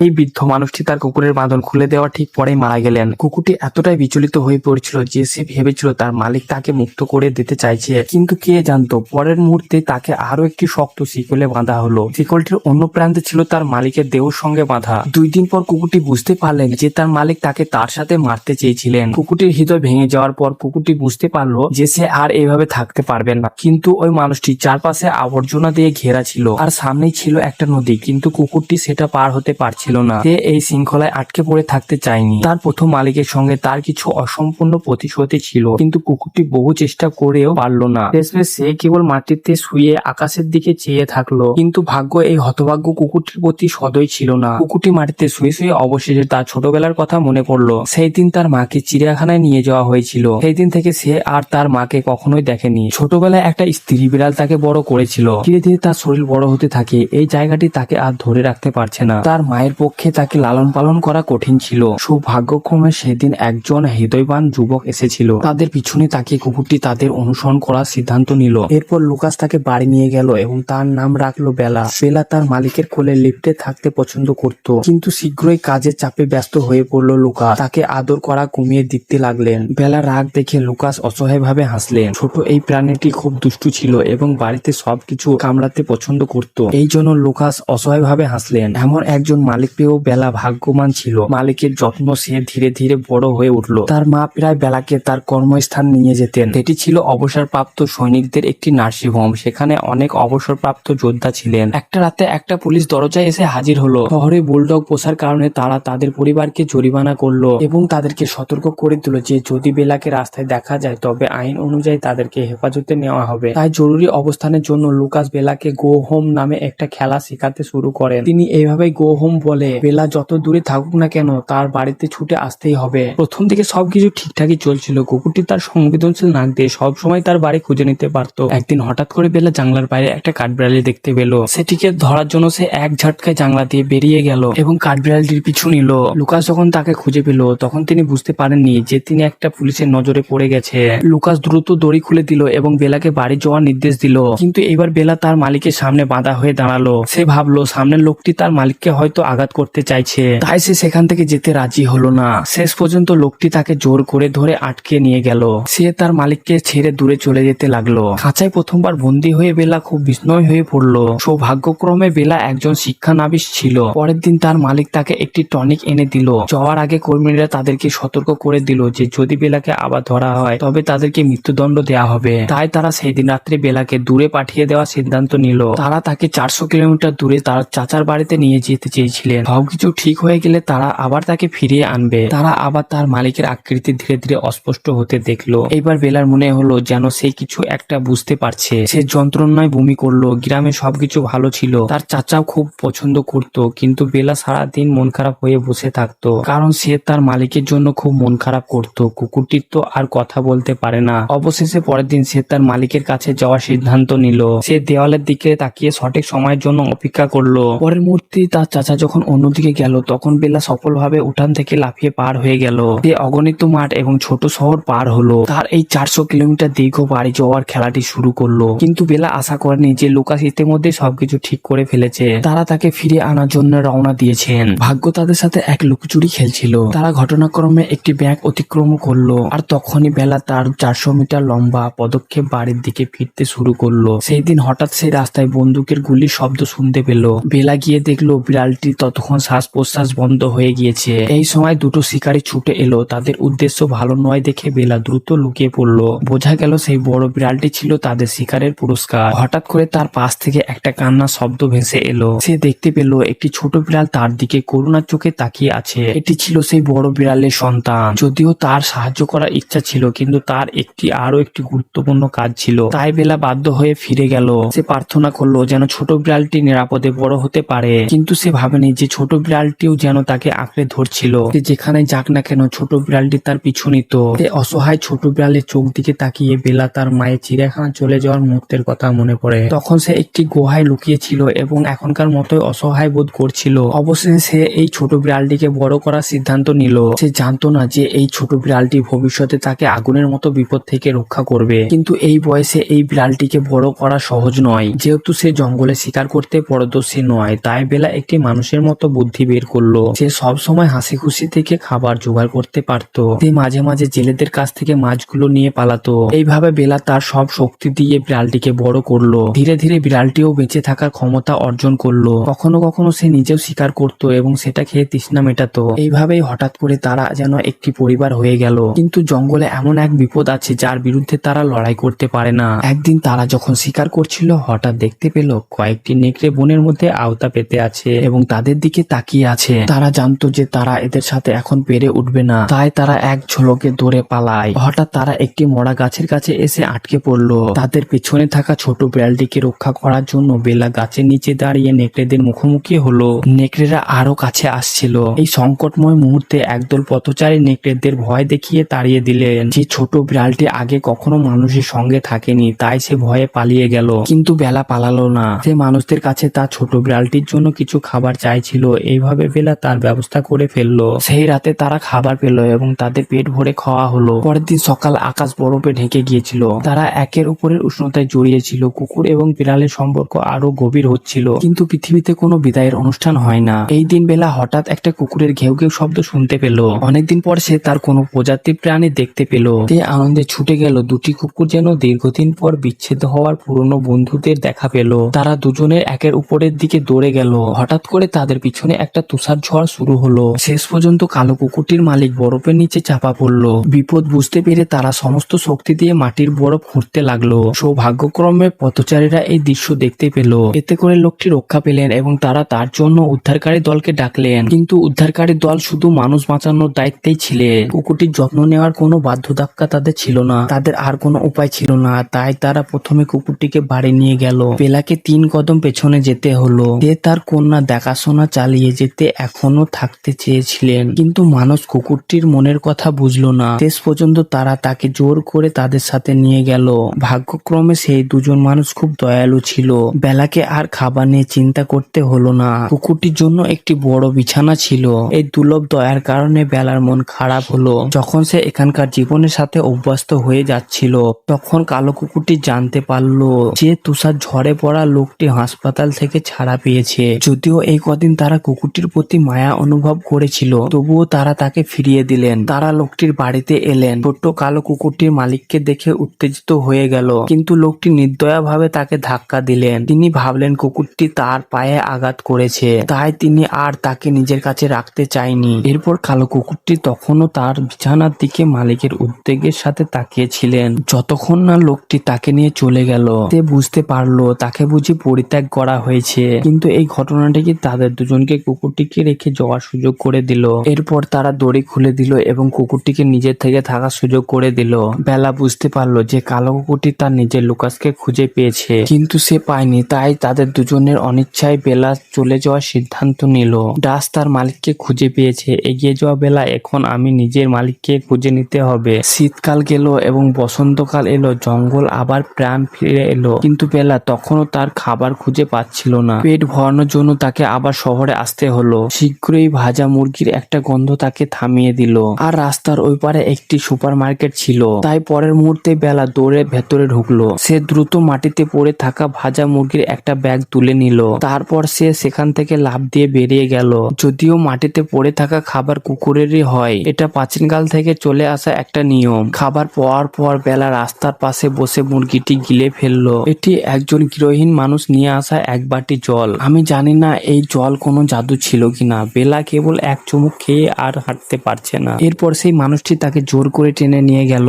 এই বৃদ্ধ মানুষটি তার কুকুরের বাঁধন খুলে দেওয়া ঠিক পরেই মারা গেলেন। কুকুরটি এতটাই বিচলিত হয়ে পড়েছিল যে সে ভেবেছিল তার মালিক তাকে মুক্ত করে দিতে চাইছে। কিন্তু কে জানতো, পরের মুহূর্তে তাকে আরও একটি শক্ত শিকলে বাঁধা হলো। শিকলটির অন্য প্রান্তে ছিল তার মালিকের দেহর সঙ্গে বাঁধা। দুই দিন পর কুকুরটি বুঝতে পারলেন যে তার মালিক তাকে তার সাথে মারতে চেয়েছিলেন। কুকুরটির হৃদয় ভেঙে যাওয়ার পর কুকুরটি বুঝতে পারল যে সে আর এভাবে থাকতে পারবে না। কিন্তু ওই মানুষটি চারপাশে আবর্জনা দিয়ে ঘেরা ছিল। আর সামনেই ছিল একটা নদী, কিন্তু কুকুরটি সেটা পার হতে পারছিল না। সে এই শৃঙ্খলায় আটকে পড়ে থাকতে চায়নি। তার প্রথম মালিকের সঙ্গে তার কিছু অসম্পূর্ণ প্রতিশ্রুতি ছিল, কিন্তু কুকুরটি বহু চেষ্টা করেও পারল না। শেষমেশ সে কেবল মাটিতে শুয়ে আকাশের দিকে চেয়ে থাকল, কিন্তু ভাগ্য এই হতভাগ্য কুকুরটির প্রতি সদয় ছিল না। কুকুরটি মাটিতে শুয়ে শুয়ে অবশেষে তার ছোটবেলার কথা মনে পড়ল। সেই দিন তার মাকে চিড়িয়াখানায় নিয়ে যাওয়া হয়েছিল। সেই দিন থেকে সে আর তার মাকে কখনোই দেখেনি। ছোটবেলায় একটা স্ত্রী বিড়াল তাকে বড় করেছিল। ধীরে ধীরে তার শরীর বড় হতে থাকে। এই জায়গাটি তাকে আর ধরে রাখতে পারছে না। তার মায়ের পক্ষে তাকে লালন পালন করা কঠিন ছিল। সৌভাগ্যক্রমে সেদিন একজন হৃদয়বান যুবক এসেছিল। তাদের পিছনে তাকে কুকুরটি তাদের অনুসরণ করার সিদ্ধান্ত নিল। এরপর লুকাস তাকে বাড়ি নিয়ে গেল এবং তার নাম রাখল বেলা। বেলা তার মালিকের কোলে লিফটে থাকতে পছন্দ করত। কিন্তু শীঘ্রই কাজের চাপে ব্যস্ত হয়ে পড়ল লুকাস। তাকে আদর করা কমিয়ে দিতে লাগলেন। বেলা রাগ দেখে লুকাস অসহায়ভাবে হাসলেন। ছোট এই প্রাণীটি খুব দুষ্টু ছিল এবং বাড়িতে সবকিছু কামড়াতে পছন্দ করত। এই জন্য লুকাস অসহায়ভাবে হাসলেন। এমন একজন মালিক পেয়েও বেলা ভাগ্যমান ছিল। মালিকের যত্ন সে ধীরে ধীরে বড় হয়ে উঠল। তার মা প্রায় বেলাকে তার কর্মস্থান নিয়ে যেতেন। এটি ছিল অবসরপ্রাপ্ত সৈনিকদের একটি নার্সিং হোম সেখানে অনেক অবসরপ্রাপ্ত যোদ্ধা ছিলেন। একটা রাতে একটা পুলিশ দরজায় এসে হাজির হলো। শহরে বুলডগ পোষার কারণে তারা তাদের পরিবারকে জরিমানা করল এবং তাদেরকে সতর্ক করে দিল যে, যদি বেলাকে রাস্তায় দেখা যায়, তবে আইন অনুযায়ী তাদেরকে হেফাজতে নেওয়া হবে। তাই জরুরি অবস্থানের জন্য লুকাস বেলাকে গো হোম নামে একটা খেলা শেখাতে শুরু করেন। তিনি এইভাবে গো হোম বলে বেলা যত দূরে থাকুক না কেন, তার বাড়িতে ছুটে আসতেই হবে। প্রথম থেকে সবকিছু ঠিকঠাকই চলছিল। কুকুরটি তার সংবেদনশীল নাক দিয়ে সবসময় তার বাড়ি খুঁজে নিতে পারতো। একদিন হঠাৎ করে বেলা জানলার বাইরে একটা কাঠবিড়ালি দেখতে পেল। সেটিকে ধরার জন্য সে এক ঝটকায় জানলা দিয়ে বেরিয়ে গেল এবং কাঠবিড়ালিটির পিছু নিল। লুকাস যখন তাকে খুঁজে পেল, তখন তিনি বুঝতে পারেননি যে তিনি একটা পুলিশের নজরে পড়ে গেছে। লুকাস দ্রুত দড়ি খুলে দিল এবং বেলাকে বাড়ি যাওয়ার নির্দেশ দিল। কিন্তু এবার বেলা তার মালিকের সামনে বাঁধা হয়ে দাঁড়াল। সে ভাবলো, সামনের লোকটি তার মালিককে হয়তো আঘাত করতে চাইছে। তাই সে সেখান থেকে যেতে রাজি হলো না। শেষ পর্যন্ত লোকটি তাকে জোর করে ধরে আটকে নিয়ে গেল। সে তার মালিককে ছেড়ে দূরে চলে যেতে লাগল। খাঁচায় প্রথমবার বন্দী হয়ে বেলা খুব বিস্ময় হয়ে পড়ল। সৌভাগ্যক্রমে বেলা একজন শিক্ষানাবিশ ছিল। পরের দিন তার মালিক তাকে একটি টনিক এনে দিল। যাওয়ার আগে কর্মীরা তাদেরকে সতর্ক করে দিল যে, যদি বেলাকে আবার ধরা হয়, তবে তাদেরকে মৃত্যুদণ্ড দেওয়া হবে। তাই তারা সেই দিন রাত্রে বেলাকে দূরে পাঠিয়ে দেওয়ার সিদ্ধান্ত নিল। তারা তাকে চারশো কিলোমিটার দূরে তার চাচার বাড়িতে নিয়ে যেতে চেয়েছিলেন সবকিছু ঠিক হয়ে গেলে তারা আবার তাকে ফিরিয়ে আনবে। তারা আবার তার মালিকের আকৃতি ধীরে ধীরে অস্পষ্ট হতে দেখল। এবার বেলার মনে হলো যেন সে কিছু একটা বুঝতে পারছে। সে যন্ত্রণায় বমি করল, গ্রামে সবকিছু ভালো ছিল। তার চাচাও খুব পছন্দ করত, কিন্তু বেলা সারাদিন মন খারাপ হয়ে বসে থাকতো। কারণ সে তার মালিকের জন্য খুব মন খারাপ করত। কুকুরটির তো আর কথা বলতে পারে না। অবশেষে পরের দিন সে তার মালিকের কাছে যাওয়ার সিদ্ধান্ত নিল। সে দেওয়ালের দিকে তাকিয়ে সঠিক সময়ের জন্য অপেক্ষা করল। পরের মুহূর্তে তার চাচা যখন অন্যদিকে গেল। তখন বেলা সফলভাবে উঠান থেকে লাফিয়ে পার হয়ে গেল। সে অগণিত মাঠ এবং ছোট শহর পার হলো। তার এই চারশো কিলোমিটার দীর্ঘ বাড়ি যাওয়ার খেলাটি শুরু করল। কিন্তু বেলা আশা করেনি যে লুকাস ইতিমধ্যে সবকিছু ঠিক করে ফেলেছে। তারা তাকে ফিরে আনার জন্য রওনা দিয়েছেন। ভাগ্য তাদের সাথে এক লুকোচুরি খেলছিল। তারা ঘটনাক্রমে একটি ব্যাগ অতিক্রম করল আর তখনই বেলা তার চারশো মিটার লম্বা পদক্ষেপ বাড়ির দিকে ফিরতে শুরু করল। সেই দিন হঠাৎ সেই রাস্তায় বন্দুকের গুলির শব্দ শুনতে পেল। বেলা গিয়ে দেখল বিড়ালটি ততক্ষণ শ্বাস প্রশ্বাস বন্ধ হয়ে গিয়েছে। এই সময় দুটো শিকারী ছুটে এলো। তাদের উদ্দেশ্য ভালো নয় দেখে বেলা দ্রুত লুকিয়ে পড়ল। বোঝা গেল সেই বড় বিড়ালটি ছিল তাদের শিকারের পুরস্কার। হঠাৎ করে তার পাশ থেকে একটা কান্না শব্দ ভেসে এলো। সে দেখতে পেল একটি ছোট বিড়াল তার দিকে করুণার চোখে তাকিয়ে আছে। এটি ছিল সেই বড় বিড়ালের সন্তান। যদিও তার সাহায্য করার ইচ্ছা ছিল, কিন্তু তার একটি আরও একটি গুরুত্বপূর্ণ কাজ ছিল। তাই বেলা বাধ্য হয়ে ফিরে গেল। সে প্রার্থনা করল যেন ছোট বিড়ালটি নিরাপদে বড় হতে পারে। কিন্তু সে ভাবেনি যে ছোট বিড়ালটিও যেন তাকে আঁকড়ে ধরছিল। যেখানে যাক না কেন ছোট বিড়ালটি তার পিছু নিত। অসহায় ছোট বিড়ালের চোখ দিকে তাকিয়ে বেলা তার মায়ের চিড়িয়াখানা চলে যাওয়ার মুহূর্তের কথা মনে পড়ে। তখন সে একটি গুহায় লুকিয়েছিল এবং এখনকার মতোই অসহায় বোধ করছিল। অবশেষে সে এই ছোট বিড়ালটিকে বড় করার সিদ্ধান্ত নিল। সে জানতো না যে এই ছোট বিড়ালটি ভবিষ্যতে তাকে আগুনের মতো বিপদ থেকে রক্ষা করবে। কিন্তু এই বয়সে এই বিড়ালটিকে বড় করা সহজ নয়। যেহেতু সে জঙ্গলে শিকার করতে পরদর্শী নয়, তাই বেলা একটি মানুষের মতো বুদ্ধি বের করল। সে সব সময় হাসি খুশি থেকে খাবার জোগাড় করতে পারতো। সে মাঝে মাঝে জেলেদের কাছ থেকে মাছগুলো নিয়ে পালাতো। এইভাবে বেলা তার সব শক্তি দিয়ে বিড়ালটিকে বড় করল। ধীরে ধীরে বিড়ালটিও বেঁচে থাকার ক্ষমতা অর্জন করল। কখনো কখনো সে নিজেও শিকার করত এবং সেটা খেয়ে তৃষ্ণা মেটাতো। এইভাবেই হঠাৎ করে তারা যেন একটি পরিবার হয়ে গেল। কিন্তু জঙ্গলে এমন এক বিপদ আছে যার বিরুদ্ধে তারা লড়াই করতে পারে না। একদিন তারা যখন শিকার করছিল, হঠাৎ দেখতে পেল কয়েকটি নেকড়ে বনের মধ্যে আওতা পেতে আছে এবং তাদের দিকে তাকিয়ে আছে। তারা জানতো যে তারা এদের সাথে এখন পেরে উঠবে না। তাই তারা এক ঝলকে দৌড়ে পালায়। হঠাৎ তারা একটি মরা গাছের কাছে এসে আটকে পড়ল। তাদের পেছনে থাকা ছোট বিড়ালটিকে রক্ষা করার জন্য বেলা গাছের নিচে দাঁড়িয়ে নেকড়েদের মুখোমুখি হলো। নেকড়েরা আরও কাছে আসছিল। এই সংকটময় মুহূর্তে একদল পথচারী নেকড়েদের ভয় দেখিয়ে তাড়িয়ে দিলেন। যে ছোট বিড়ালটি আগে কখনো মানুষের সঙ্গে থাকেনি, তাই সে ভয়ে পালিয়ে গেল। কিন্তু বেলা পালালো না। সে মানুষদের কাছে তার ছোট বিড়ালটির জন্য কিছু খাবার চাইছিল এইভাবে বেলা তার ব্যবস্থা করে ফেলল। সেই রাতে তারা খাবার পেল এবং তাদের পেট ভরে খাওয়া হলো। পরের দিন সকাল আকাশ বরফে ঢেকে গিয়েছিল। তারা একের উপরের উষ্ণতায় জড়িয়েছিল কুকুর এবং বিড়ালের সম্পর্ক আরও গভীর হচ্ছিল। কিন্তু পৃথিবীতে কোনো বিদায়ের অনুষ্ঠান হয় না। এই দিন বেলা হঠাৎ একটা কুকুরের ঘেউ ঘেউ শব্দ শুনতে পেল। অনেকদিন পর সে তার কোনো প্রজাতির প্রাণী দেখতে পেল। সে আনন্দে ছুটে গেল। দুটি কুকুর যেন দীর্ঘদিন পর বিচ্ছেদ হওয়ার পুরনো বন্ধুদের দেখা পেল। তারা দুজনের একের উপরের দিকে দৌড়ে গেল। হঠাৎ করে তাদের পিছনে একটা তুষার ঝড় শুরু হলো। শেষ পর্যন্ত কালো কুকুরটির মালিক বরফের নিচে চাপা পড়ল। বিপদ বুঝতে পেরে তারা সমস্ত শক্তি দিয়ে মাটির বরফ খুঁড়তে লাগল। সৌভাগ্যক্রমে পথচারীরা এই দৃশ্য দেখতে পেল। এতে করে লোকটি রক্ষা পেলেন এবং তারা তার জন্য উদ্ধারকারী দলকে ডাকলেন। কিন্তু উদ্ধারকারী দল শুধু মানুষ বাঁচানোর দায়িত্বেই ছিলেন কুকুরটির যত্ন নেওয়ার কোনো বাধ্যধাক্কা তাদের ছিল না। তাদের আর কোনো উপায় ছিল না। তাই তারা প্রথমে কুকুরটিকে বাড়ি নিয়ে গেল। বেলাকে তিন কদম পেছনে যেতে হলো। সে তার কন্যা দেখাশোনা চালিয়ে যেতে এখনও থাকতে চেয়েছিলেন। কিন্তু মানুষ কুকুরটির মনের কথা বুঝলো না। শেষ পর্যন্ত তারা তাকে জোর করে তাদের সাথে নিয়ে গেল। ভাগ্যক্রমে সেই দুজন মানুষ খুব দয়ালু ছিল। বেলাকে আর খাবার নিয়ে চিন্তা করতে হলো না। কুকুরটির জন্য একটি বড় বিছানা ছিল। এই দুর্লভ দয়ার কারণে বেলার মন খারাপ হলো। যখন সে এখানকার জীবনের সাথে অভ্যস্ত হয়ে যাচ্ছিল, তখন কালো কুকুরটি জানতে পারল যে তুষার ঝড়ে পড়া লোকটি হাসপাতাল থেকে ছাড়া পেয়েছে। যদিও এই কদিন তারা কুকুরটির প্রতি মায়া অনুভব করেছিল। তবুও তারা তাকে ফিরিয়ে দিলেন। তারা লোকটির বাড়িতে এলেন। ছোট্ট কালো কুকুরটির মালিককে দেখে উত্তেজিত হয়ে গেল। কিন্তু লোকটি নির্দয়াভাবে তাকে ধাক্কা দিলেন। তিনি ভাবলেন কুকুরটি তার পায়ে আঘাত করেছে। তাই তিনি আর তাকে নিজের কাছে রাখতে চায়নি। এরপর কালো কুকুরটি তখনও তার বিছানার দিকে মালিকের উদ্বেগের সাথে তাকিয়েছিলেন। যতক্ষণ না লোকটি তাকে নিয়ে চলে গেল, সে বুঝতে পারল, তাকে বুঝি পরিত্যাগ করা হয়েছে। কিন্তু এই ঘটনাটি কি তাদের দুজনকে কুকুরটিকে রেখে যাওয়ার সুযোগ করে দিল। এরপর তারা দড়ি খুলে দিল এবং কুকুরটিকে নিজের থেকে থাকার সুযোগ করে দিল। বেলা বুঝতে পারল যে কালো কুকুরটি তার নিজের লুকাসকে খুঁজে পেয়েছে। কিন্তু সে পায়নি, তাই তাদের দুজনের অনিচ্ছায় বেলা চলে যাওয়ার সিদ্ধান্ত নিল। ডাস তার মালিককে খুঁজে পেয়েছে। এগিয়ে যাওয়া বেলা, এখন আমি নিজের মালিককে খুঁজে নিতে হবে। শীতকাল গেল এবং বসন্তকাল এলো, জঙ্গল আবার প্রাণ ফিরে এলো। কিন্তু বেলা তখনও তার খাবার খুঁজে পাচ্ছিল না। পেট ভরানোর জন্য তাকে আবার শহরে আসতে হলো। শীঘ্রই ভাজা মুরগির একটা গন্ধ তাকে থামিয়ে দিল। আর রাস্তার ওই পারে একটি সুপার মার্কেট ছিল। তাই পরের মুহূর্তে বেলা দৌড়ে ভেতরে ঢুকলো। সে দ্রুত মাটিতে পড়ে থাকা ভাজা মুরগির একটা ব্যাগ তুলে নিল। তারপর সে সেখান থেকে লাফ দিয়ে বেরিয়ে গেল। যদিও মাটিতে পড়ে থাকা খাবার কুকুরেরই হয়। এটা প্রাচীনকাল থেকে চলে আসা একটা নিয়ম। খাবার পাওয়ার পর বেলা রাস্তার পাশে বসে মুরগিটি গিলে ফেলল। এটি একজন গৃহহীন মানুষ নিয়ে আসা এক বাটি জল। আমি জানি না এই জল কোনো জাদু ছিল কি না বেলা কেবল এক চুমুক খেয়ে আর হাঁটতে পারছে না। এরপর সেই মানুষটি তাকে জোর করে টেনে নিয়ে গেল।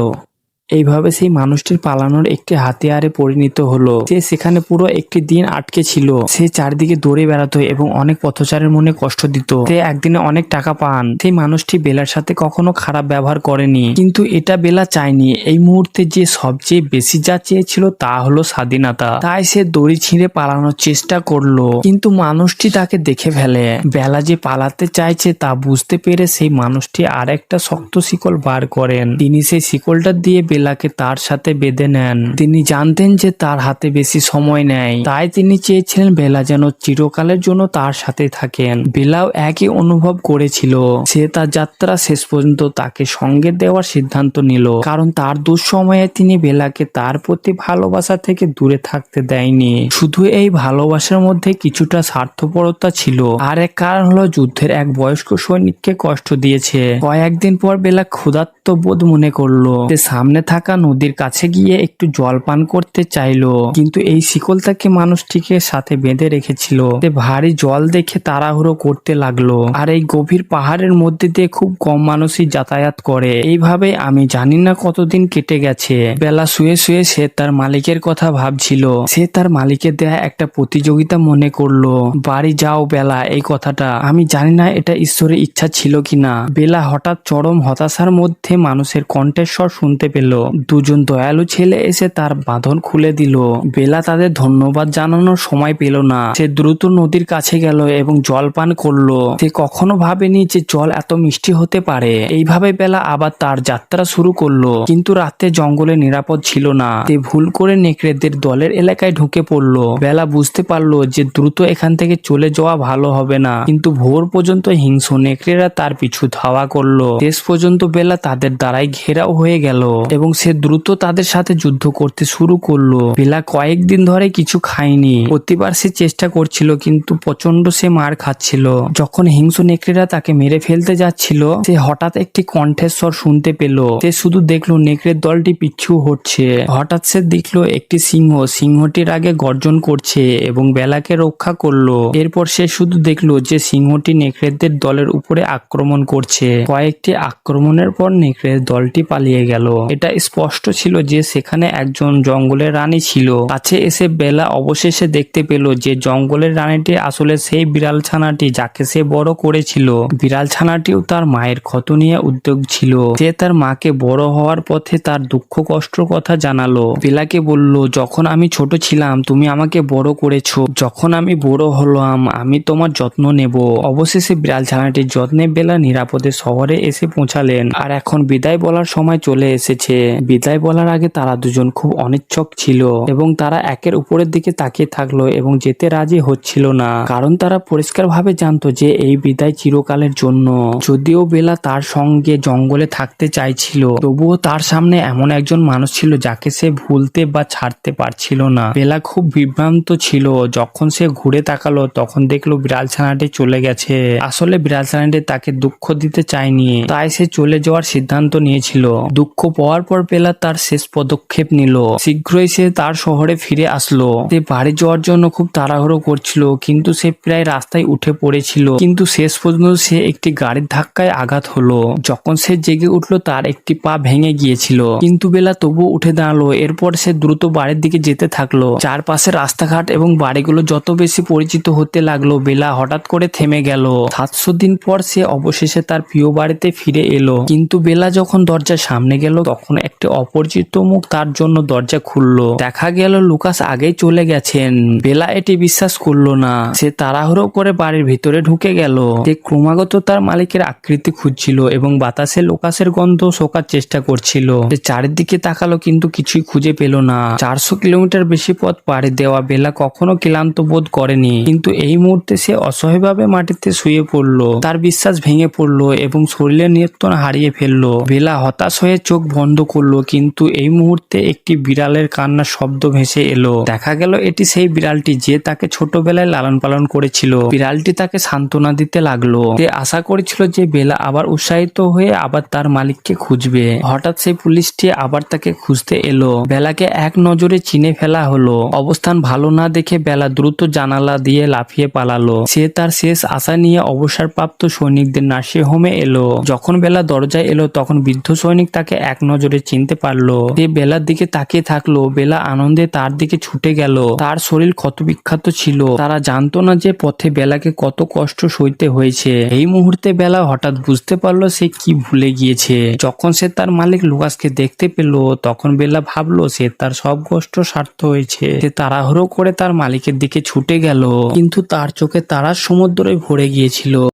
এইভাবে সেই মানুষটির পালানোর একটি হাতিয়ারে পরিণত হলো। সে সেখানে পুরো একটি দিন আটকে ছিল। সে চারিদিকে দৌড়ে বেড়াতো এবং অনেক পথচারের মনে কষ্ট দিত। সে একদিনে অনেক টাকা পান। সেই মানুষটি বেলার সাথে কখনো খারাপ ব্যবহার করেনি। কিন্তু এটা বেলা চায়নি। এই মুহূর্তে যে সবচেয়ে বেশি যা চেয়েছিল তা হলো স্বাধীনতা। তাই সে দড়ি ছিঁড়ে পালানোর চেষ্টা করল। কিন্তু মানুষটি তাকে দেখে ফেলে। বেলা যে পালাতে চাইছে তা বুঝতে পেরে সেই মানুষটি আর একটা শক্ত শিকল বার করেন। তিনি সেই শিকলটা দিয়ে বেলাকে তার সাথে বেঁধে নেন। তিনি জানতেন যে তার হাতে বেশি সময় নেয় তাই তিনি চেয়েছিলেন বেলা যেন চিরকালের জন্য তার সাথে থাকেন। বেলাও একই অনুভব করেছিল। সে তার যাত্রা শেষ পর্যন্ত তাকে সঙ্গে দেওয়ার সিদ্ধান্ত নিল। কারণ তার দুঃসময়ে তিনি বেলাকে তার প্রতি ভালোবাসা থেকে দূরে থাকতে দেয়নি। শুধু এই ভালোবাসার মধ্যে কিছুটা স্বার্থপরতা ছিল। আর এক কারণ হলো যুদ্ধের এক বয়স্ক সৈনিককে কষ্ট দিয়েছে। কয়েকদিন পর বেলা ক্ষুধার্ত বোধ মনে করল যে সামনে থাকা নদীর কাছে গিয়ে একটু জল পান করতে চাইলো। কিন্তু এই শিকল তাকে মানুষটিকে সাথে বেঁধে রেখেছিল। ভারী জল দেখে তাড়াহুড়ো করতে লাগল। আর এই গভীর পাহাড়ের মধ্যে দিয়ে খুব কম মানুষই যাতায়াত করে। এইভাবে আমি জানি না কতদিন কেটে গেছে। বেলা শুয়ে শুয়ে সে তার মালিকের কথা ভাবছিল। সে তার মালিকের দেয়া একটা প্রতিযোগিতা মনে করল। বাড়ি যাও বেলা, এই কথাটা। আমি জানি না এটা ঈশ্বরের ইচ্ছা ছিল কিনা। বেলা হঠাৎ চরম হতাশার মধ্যে মানুষের কণ্ঠস্বর শুনতে পেল। দুজন দয়ালু ছেলে এসে তার বাঁধন খুলে দিল। বেলা তাদের ধন্যবাদ জানানোর সময় পেল না। সে দ্রুত নদীর কাছে গেল এবং জল পান করল। সে কখনো ভাবেনি যে জল এত মিষ্টি হতে পারে। এইভাবে বেলা আবার তার যাত্রা শুরু করল। কিন্তু রাতে জঙ্গলে নিরাপদ ছিল না। সে ভুল করে নেকড়েদের দলের এলাকায় ঢুকে পড়ল। বেলা বুঝতে পারল যে দ্রুত এখান থেকে চলে যাওয়া ভালো হবে না। কিন্তু ভোর পর্যন্ত হিংস্র নেকড়েরা তার পিছু ধাওয়া করল। শেষ পর্যন্ত বেলা তাদের দ্বারাই ঘেরাও হয়ে গেল এবং সে দ্রুত তাদের সাথে যুদ্ধ করতে শুরু করল। বেলা কয়েকদিন ধরে কিছু খায়নি। প্রতিবার সে চেষ্টা করছিল, কিন্তু প্রচণ্ড সে মার খাচ্ছিল। যখন হিংস্র নেকড়েরা তাকে মেরে ফেলতে যাচ্ছিল, সে হঠাৎ একটি কণ্ঠের স্বর শুনতে পেল। সে শুধু দেখল নেকড়ের দলটি পিছু হচ্ছে। হঠাৎ সে দেখল একটি সিংহ। সিংহটির আগে গর্জন করছে এবং বেলাকে রক্ষা করল। এরপর সে শুধু দেখল যে সিংহটি নেকড়েদের দলের উপরে আক্রমণ করছে। কয়েকটি আক্রমণের পর নেকড়ের দলটি পালিয়ে গেল। এটা স্পষ্ট ছিল যে সেখানে একজন জঙ্গলের রানী ছিল। কাছে এসে বেলা অবশেষে দেখতে পেল যে জঙ্গলের রানীটি আসলে সেই বিড়াল ছানাটি যাকে সে বড় করেছিল। বিড়াল ছানাটিও তার মায়ের ক্ষত নিয়ে উদ্যোগ ছিল। সে তার মাকে বড় হওয়ার পথে তার দুঃখ কষ্টর কথা জানালো। বেলাকে বলল, যখন আমি ছোট ছিলাম, তুমি আমাকে বড় করেছ। যখন আমি বড় হলাম, আমি তোমার যত্ন নেব। অবশেষে বিড়াল ছানাটির যত্নে বেলা নিরাপদে শহরে এসে পৌঁছালেন। আর এখন বিদায় বলার সময় চলে এসেছে। বিদায় বলার আগে তারা দুজন খুব অনিচ্ছক ছিল এবং তারা একের উপরের দিকে তাকিয়ে থাকল এবং যেতে রাজি হচ্ছিল না। কারণ তারা পরিষ্কারভাবে জানতো যে এই বিদায় চিরকালের জন্য। যদিও বেলা তার সঙ্গে জঙ্গলে থাকতে চাইছিল, তবুও তার সামনে এমন একজন মানুষ ছিল যাকে সে ভুলতে বা ছাড়তে পারছিল না। বেলা খুব বিভ্রান্ত ছিল, যখন সে ঘুরে তাকালো তখন দেখল বিড়াল ছানাটি চলে গেছে। আসলে বিড়াল ছানাটি তাকে দুঃখ দিতে চায়নি, তাই সে চলে যাওয়ার সিদ্ধান্ত নিয়েছিল। দুঃখ পাওয়ার পর বেলা তার শেষ পদক্ষেপ নিল। শীঘ্রই সে তার শহরে ফিরে আসলো। সে বাড়ি যাওয়ার জন্য খুব তাড়াহুড়ো করছিল, কিন্তু সে প্রায় রাস্তায় উঠে পড়েছিল। কিন্তু শেষ পর্যন্ত সে একটি গাড়ির ধাক্কায় আঘাত হলো। যখন সে জেগে উঠল, তার একটি পা ভেঙে গিয়েছিল। কিন্তু বেলা তবুও উঠে দাঁড়াল। এরপর সে দ্রুত বাড়ির দিকে যেতে থাকল। চারপাশে রাস্তাঘাট এবং বাড়িগুলো যত বেশি পরিচিত হতে লাগল, বেলা হঠাৎ করে থেমে গেল। সাতশো দিন পর সে অবশেষে তার প্রিয় বাড়িতে ফিরে এলো। কিন্তু বেলা যখন দরজার সামনে গেল, তখন একটি অপরিচিত মুখ তার জন্য দরজা খুললো। দেখা গেল লুকাস আগেই চলে গেছেন। বেলা এটি বিশ্বাস করল না। সে তাড়াহুড়ো করে বাড়ির ভিতরে ঢুকে গেল। সে ক্রমাগত তার মালিকের আকৃতি খুঁজছিল এবং বাতাসে লোকাসের গন্ধ শোকার চেষ্টা করছিল। সে চারিদিকে তাকালো কিন্তু কিছুই খুঁজে পেল না। চারশো কিলোমিটার বেশি পথ পাড়ি দেওয়া বেলা কখনো ক্লান্ত বোধ করেনি। কিন্তু এই মুহূর্তে সে অসহায়ভাবে মাটিতে শুয়ে পড়ল। তার বিশ্বাস ভেঙে পড়ল এবং শরীরের নিয়ন্ত্রণ হারিয়ে ফেলল। বেলা হতাশ হয়ে চোখ বন্ধ করল, কিন্তু এই মুহূর্তে একটি বিড়ালের কান্নার শব্দ ভেসে এলো। দেখা গেল এটি সেই বিড়ালটি যে তাকে ছোটবেলায় লালন পালন করেছিল। বিড়ালটি তাকে সান্ত্বনা দিতে লাগল। সে আশা করেছিল যে বেলা আবার উৎসাহিত হয়ে আবার তার মালিককে খুঁজবে। হঠাৎ সেই পুলিশটি আবার তাকে খুঁজতে এলো। বেলাকে এক নজরে চিনে ফেলা হলো। অবস্থান ভালো না দেখে বেলা দ্রুত জানালা দিয়ে লাফিয়ে পালালো। সে তার শেষ আশা নিয়ে অবসরপ্রাপ্ত সৈনিকদের নার্সিং হোমে এলো। যখন বেলা দরজায় এলো, তখন বৃদ্ধ সৈনিক তাকে এক নজরে চিনতে পারল। সে বেলার দিকে তাকিয়ে থাকল, বেলা আনন্দে তার দিকে ছুটে গেল। তার শরীর ক্ষত বিখ্যাত ছিল। তারা জানতো না যে পথে বেলাকে কত কষ্ট সইতে হয়েছে। এই মুহূর্তে বেলা হঠাৎ বুঝতে পারল সে কি ভুলে গিয়েছে। যখন সে তার মালিক লুকাসকে দেখতে পেল, তখন বেলা ভাবলো সে তার সব কষ্ট সার্থ হয়েছে। সে তাড়াহুড়ো করে তার মালিকের দিকে ছুটে গেল। কিন্তু তার চোখে তারার সমুদ্রে ভরে গিয়েছিল।